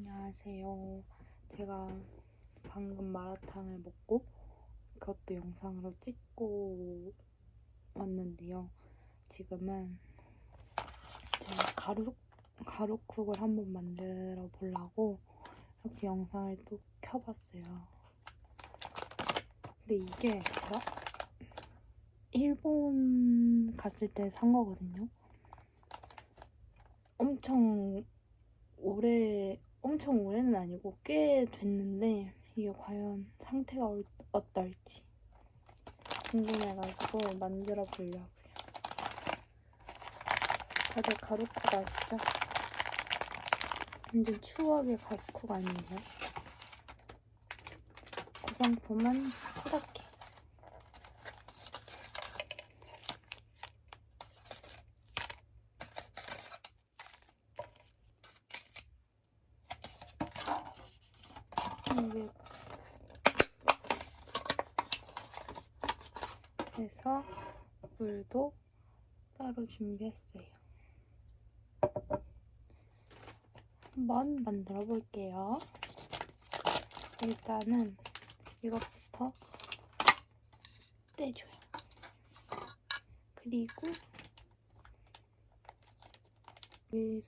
안녕하세요. 제가 방금 마라탕을 먹고 그것도 영상으로 찍고 왔는데요. 지금은 제가 가루, 가루쿡을 한번 만들어 보려고 이렇게 영상을 또 켜봤어요. 근데 이게 제가 일본 갔을 때 산 거거든요. 엄청 오래, 엄청 오래는 아니고 꽤 됐는데 이게 과연 상태가 어떨지 궁금해가지고 만들어 보려고요. 다들 가루국 아시죠? 완전 추억의 가루국 아닌가요? 구성품은 그 코다키 300 해서 물도 따로 준비했어요. 한번 만들어 볼게요. 일단은 이것부터 떼줘요. 그리고 여기,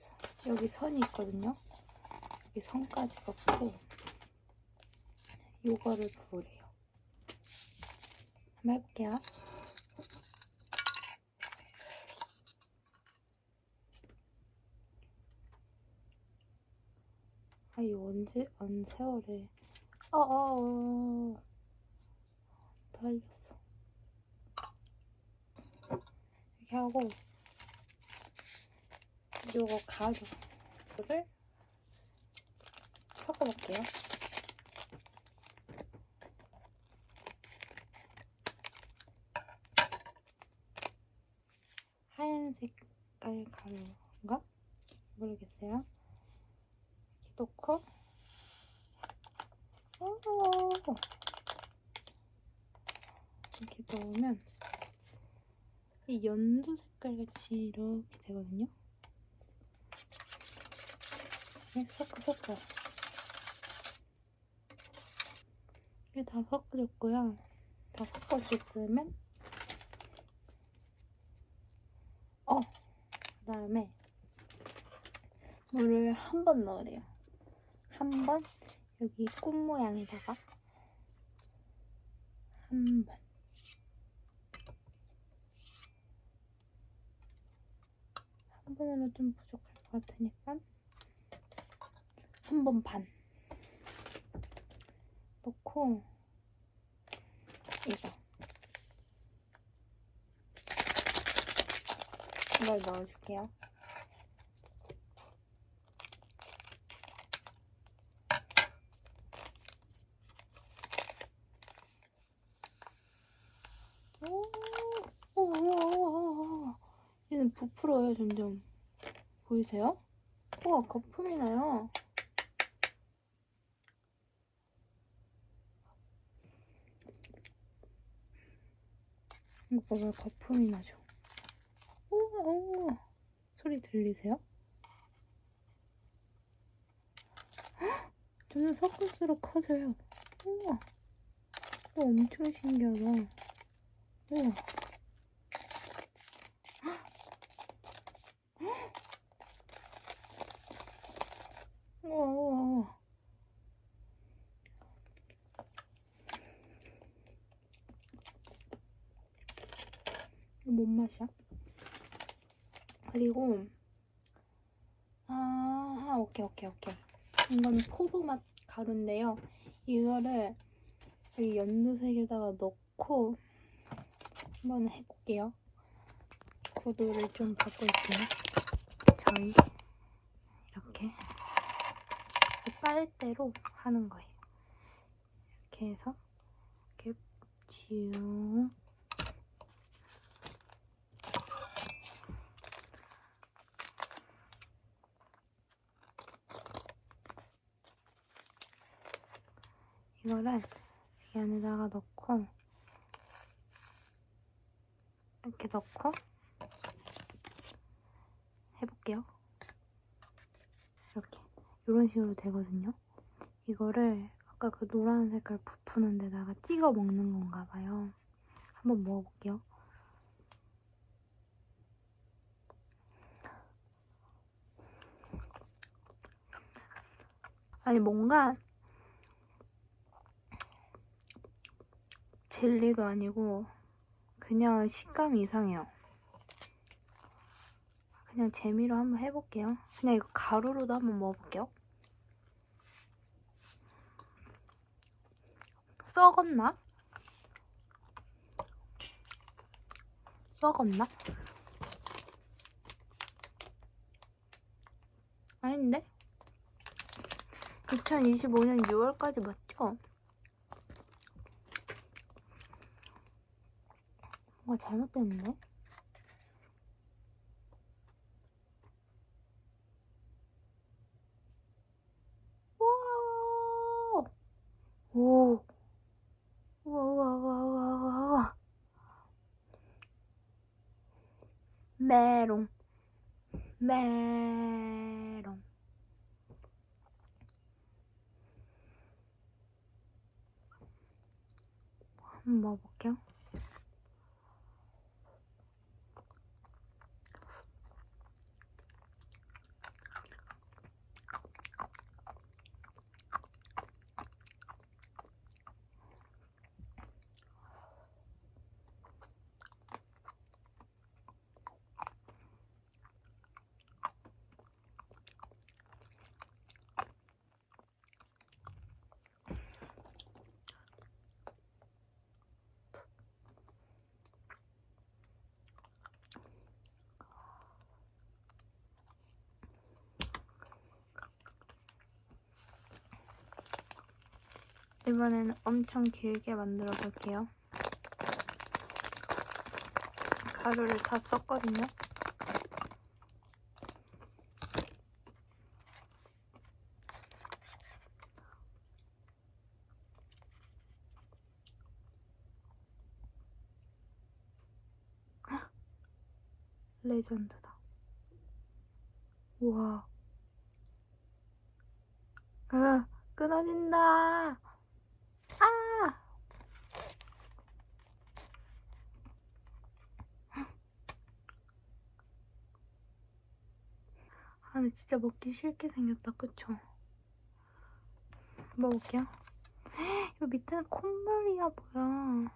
여기 선이 있거든요. 여기 선까지 걷고 요거를 부으래요. 한번 해볼게요. 아, 이거 언제, 언 세월에. 어, 어, 어. 달렸어. 이렇게 하고, 요거 가루를 섞어볼게요. 하얀 색깔 가루인가? 모르겠어요. 이렇게 놓고 오! 이렇게 넣으면 이 연두 색깔 같이 이렇게 되거든요. 네, 섞어 섞어. 이게 다 섞어줬고요. 다 섞어줬으면 어, 그 다음에 물을 한 번 넣으래요. 한 번 여기 꽃 모양에다가 한 번. 한 번으로 좀 부족할 것 같으니까 한 번 반 넣고 이거 이걸 넣어줄게요. 부풀어요, 점점. 보이세요? 우와, 거품이 나요. 이거 봐봐요, 거품이 나죠. 소리 들리세요? 헉! 점점 섞을수록 커져요. 우와. 우와, 엄청 신기하다. 우와. 우와, 우와, 우와. 이거? 그리고 아 오케이 오케이 오케이. 이건 포도맛 가루인데요. 이거를 여기 연두색에다가 넣고 한번 해볼게요. 구도를 좀 바꿀게요. 저희 이렇게 빨대로 하는 거예요. 이렇게 해서 이렇게 쭉 이거를 여기 안에다가 넣고 이렇게 넣고 해볼게요. 이렇게 이런 식으로 되거든요. 이거를 아까 그 노란 색깔 부푸는 데다가 찍어 먹는 건가 봐요. 한번 먹어볼게요. 아니 뭔가 젤리도 아니고 그냥 식감이 이상해요. 그냥 재미로 한번 해볼게요. 그냥 이거 가루로도 한번 먹어볼게요. 썩었나? 썩었나? 아닌데? 2025년 6월까지 맞죠? 뭔가 우와, 우와. 메롱. 메롱. 한번 먹어볼게요. 이번에는 엄청 길게 만들어 볼게요. 가루를 다 썼거든요. 헉! 레전드다. 우와. 으, 끊어진다. 아! 아, 근데 진짜 먹기 싫게 생겼다, 그쵸? 먹어볼게요. 이거 밑에는 콧물이야, 뭐야.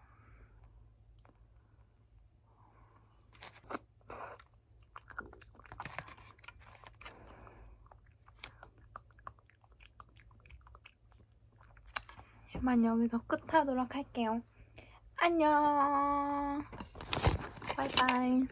이만 여기서 끝하도록 할게요. 안녕. 바이바이.